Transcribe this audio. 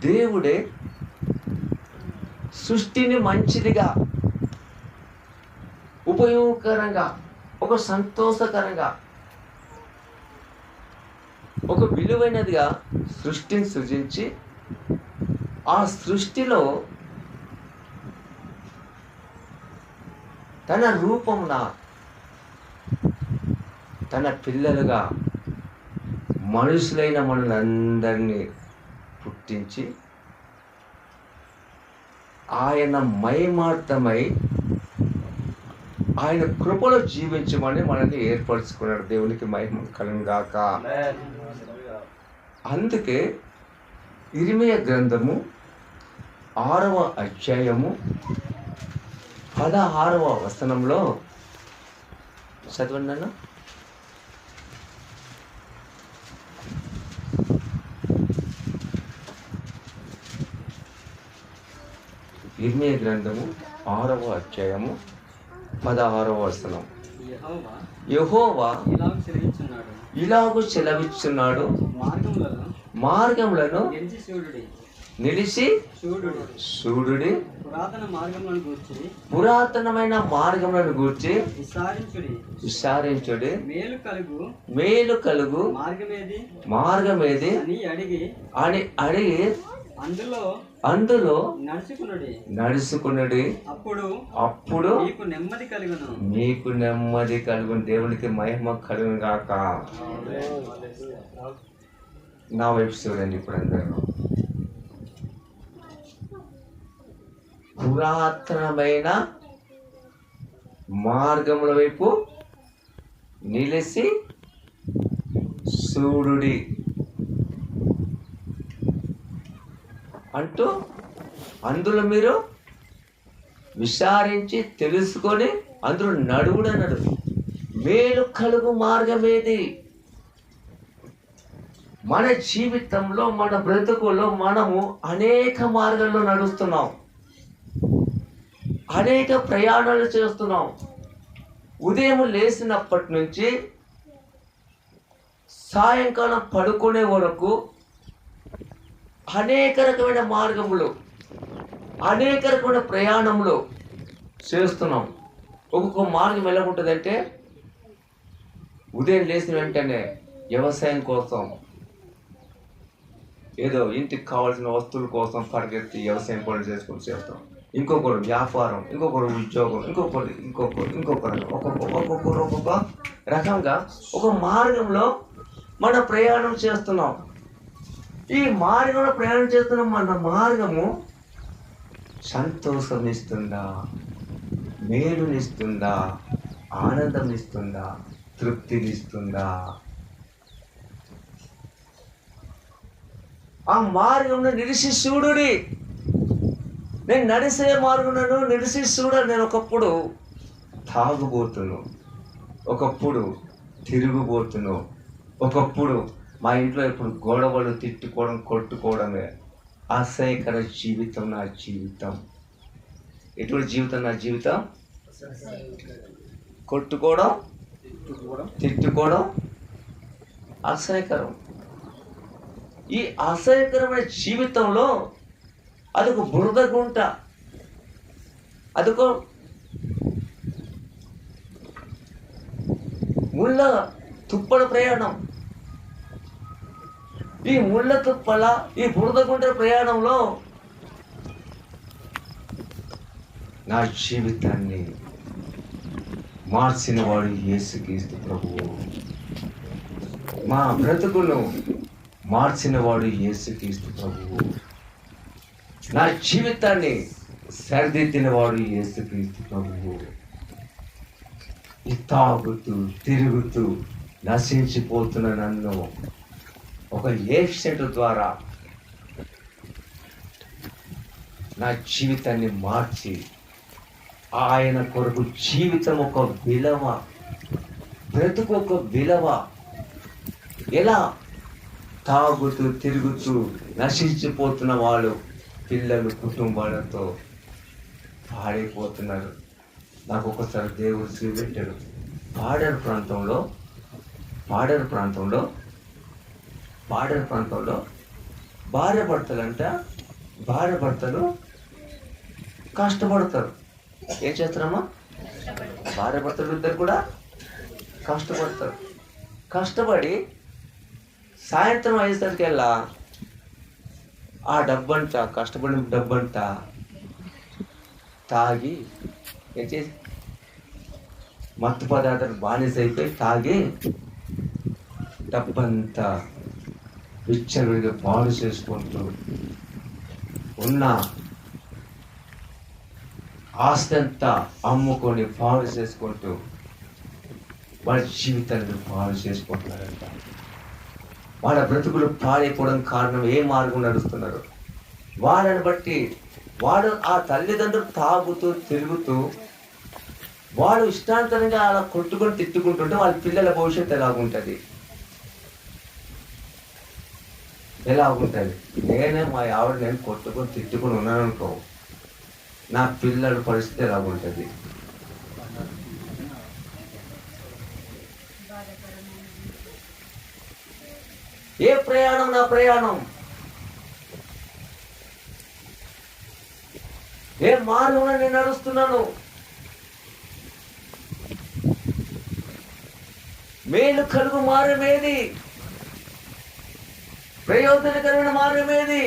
దేవుడే సృష్టిని మంచిదిగా ఉపయోగకరంగా ఒక సంతోషకరంగా ఒక విలువైనదిగా సృష్టిని సృజించి ఆ సృష్టిలో తన రూపమున తన పిల్లలుగా మనుషులైన మనలందరినీ పుట్టించి ఆయన మయమార్థమై ఆయన కృపలో జీవించమని మనల్ని ఏర్పరచుకున్నాడు. దేవునికి మహిమ కలంగాక అందుకే ఇరిమయ గ్రంథము ఆరవ అధ్యాయము పదహారవ వసనంలో చదవండి ఇర్మియ గ్రంథము ఆరవ అధ్యాయము పదహారవ వచనం. యెహోవా ఇలాగ మార్గములలో మార్గములను నిలిచి సూర్యుడి పురాతన మార్గములను గూర్చి పురాతనమైన మార్గములను గూర్చి విచారించుడి మేలు కలుగు. మేలు కలుగు. మార్గమేది? మార్గమేది? అని అడిగి అని అడిగి అందులో అందులో నడుచుకునుడి. నడుచుకున్నది అప్పుడు అప్పుడు నీకు నెమ్మది కలుగును. మీకు నెమ్మది కలుగును. దేవునికి మహిమ కలుగును గాక. నా వైపు చూడండి ఇప్పుడు అందరూ. పురాతనమైన మార్గముల వైపు నిలిసి సూడుడి అంటూ అందులో మీరు విచారించి తెలుసుకొని అందులో నడువుడన్నాడు మేలు కలుగు మార్గమేది? మన జీవితంలో మన బ్రతుకులో మనము అనేక మార్గాల్లో నడుస్తున్నాం. అనేక ప్రయాణాలు చేస్తున్నాం. ఉదయం లేచినప్పటి నుంచి సాయంకాలం పడుకునే వరకు అనేక రకమైన మార్గములు అనేక రకమైన ప్రయాణములు చేస్తున్నాం. ఒక్కొక్క మార్గం ఎలా ఉంటుందంటే ఉదయం లేచిన వెంటనే వ్యవసాయం కోసం ఏదో ఇంటికి కావాల్సిన వస్తువుల కోసం పరిగెత్తి వ్యవసాయం పనులు చేసుకొని చేస్తాం. ఇంకొకరు వ్యాపారం ఇంకొకరు ఉద్యోగం ఇంకొకరు ఇంకొకరు ఇంకొకరు ఒక్కొక్క ఒక్కొక్కరు ఒక్కొక్క రకంగా ఒక మార్గంలో మన ప్రయాణం చేస్తున్నాం. ఈ మార్గంలో ప్రయాణం చేస్తున్న మన మార్గము సంతోషం ఇస్తుందా మేలునిస్తుందా? ఆనందం ఇస్తుందా తృప్తినిస్తుందా? ఆ మార్గంలో నిలిచి చూడుడి. నేను నడిసే మార్గంలో నిలిచి చూడ నేను ఒకప్పుడు తాగుబోతును. ఒకప్పుడు తిరుగుబోతును. ఒకప్పుడు మా ఇంట్లో ఇప్పుడు గొడవలు తిట్టుకోవడం కొట్టుకోవడమే. అసహ్యకర జీవితం నా జీవితం. ఎటువంటి జీవితం నా జీవితం? కొట్టుకోవడం తిట్టుకోవడం అసహ్యకరం. ఈ అసహ్యకరమైన జీవితంలో అదొక బురద గుంట అదొక ముళ్ళ తుప్పల ప్రయాణం. ఈ ముళ్ళ తుప్పల ఈ బురద ప్రయాణంలో నా జీవితాన్ని మార్చిన వాడు యేసుక్రీస్తు ప్రభువు. మా బ్రతుకును మార్చిన వాడు యేసుక్రీస్తు ప్రభువు. నా జీవితాన్ని సరిదిద్దిన వాడు యేసుక్రీస్తు ప్రభువు. ఈ తాగుతూ తిరుగుతూ నశించిపోతున్న నన్ను ఒక ఏక్సిడెంట్ ద్వారా నా జీవితాన్ని మార్చి ఆయన కొరకు జీవితం ఒక విలువ బ్రతుకు ఒక విలువ. ఎలా? తాగుతూ తిరుగుతూ నశించిపోతున్న వాళ్ళు పిల్లలు కుటుంబాలతో పాడైపోతున్నారు. నాకు ఒకసారి దేవుడు చూపెట్టాడు పాడేరు ప్రాంతంలో పాడేరు ప్రాంతంలో బార్డర్ ప్రాంతంలో భార్య భర్తలంట భార్య భర్తలు కష్టపడతారు. ఏం చేస్తారమ్మా? భార్య భర్తలు ఇద్దరు కూడా కష్టపడతారు. కష్టపడి సాయంత్రం అయ్యేసరికెల్లా ఆ డబ్బంట కష్టపడిన డబ్బంట తాగి ఏం చేసి మత్తు పదార్థాలు బానిస అయిపోయి తాగి డబ్బంతా విచ్చలుడిగా పాడు చేసుకుంటూ ఉన్న ఆస్తి అంతా అమ్ముకొని పాడు చేసుకుంటూ వాళ్ళ జీవితాన్ని పాడు చేసుకుంటున్నారంట. వాళ్ళ బ్రతుకులు పాడైపోవడం కారణం ఏ మార్గం నడుస్తున్నారు? వాళ్ళని బట్టి వాడు ఆ తల్లిదండ్రులు తాగుతూ తిరుగుతూ వాడు ఇష్టాంతరంగా అలా కొట్టుకొని తిట్టుకుంటుంటే వాళ్ళ పిల్లల భవిష్యత్తు ఎలాగుంటుంది? ఎలా ఉంటుంది నేనే మా ఆవిడ నేను కొట్టుకొని తిట్టుకొని ఉన్నాను అనుకో నా పిల్లల పరిస్థితి ఎలాగుంటుంది ఏ ప్రయాణం నా ప్రయాణం? ఏ మార్గంలో నేను నడుస్తున్నాను? మేలు కలుగు మారమేది? ప్రయోజనకరమైన మార్గం ఏది?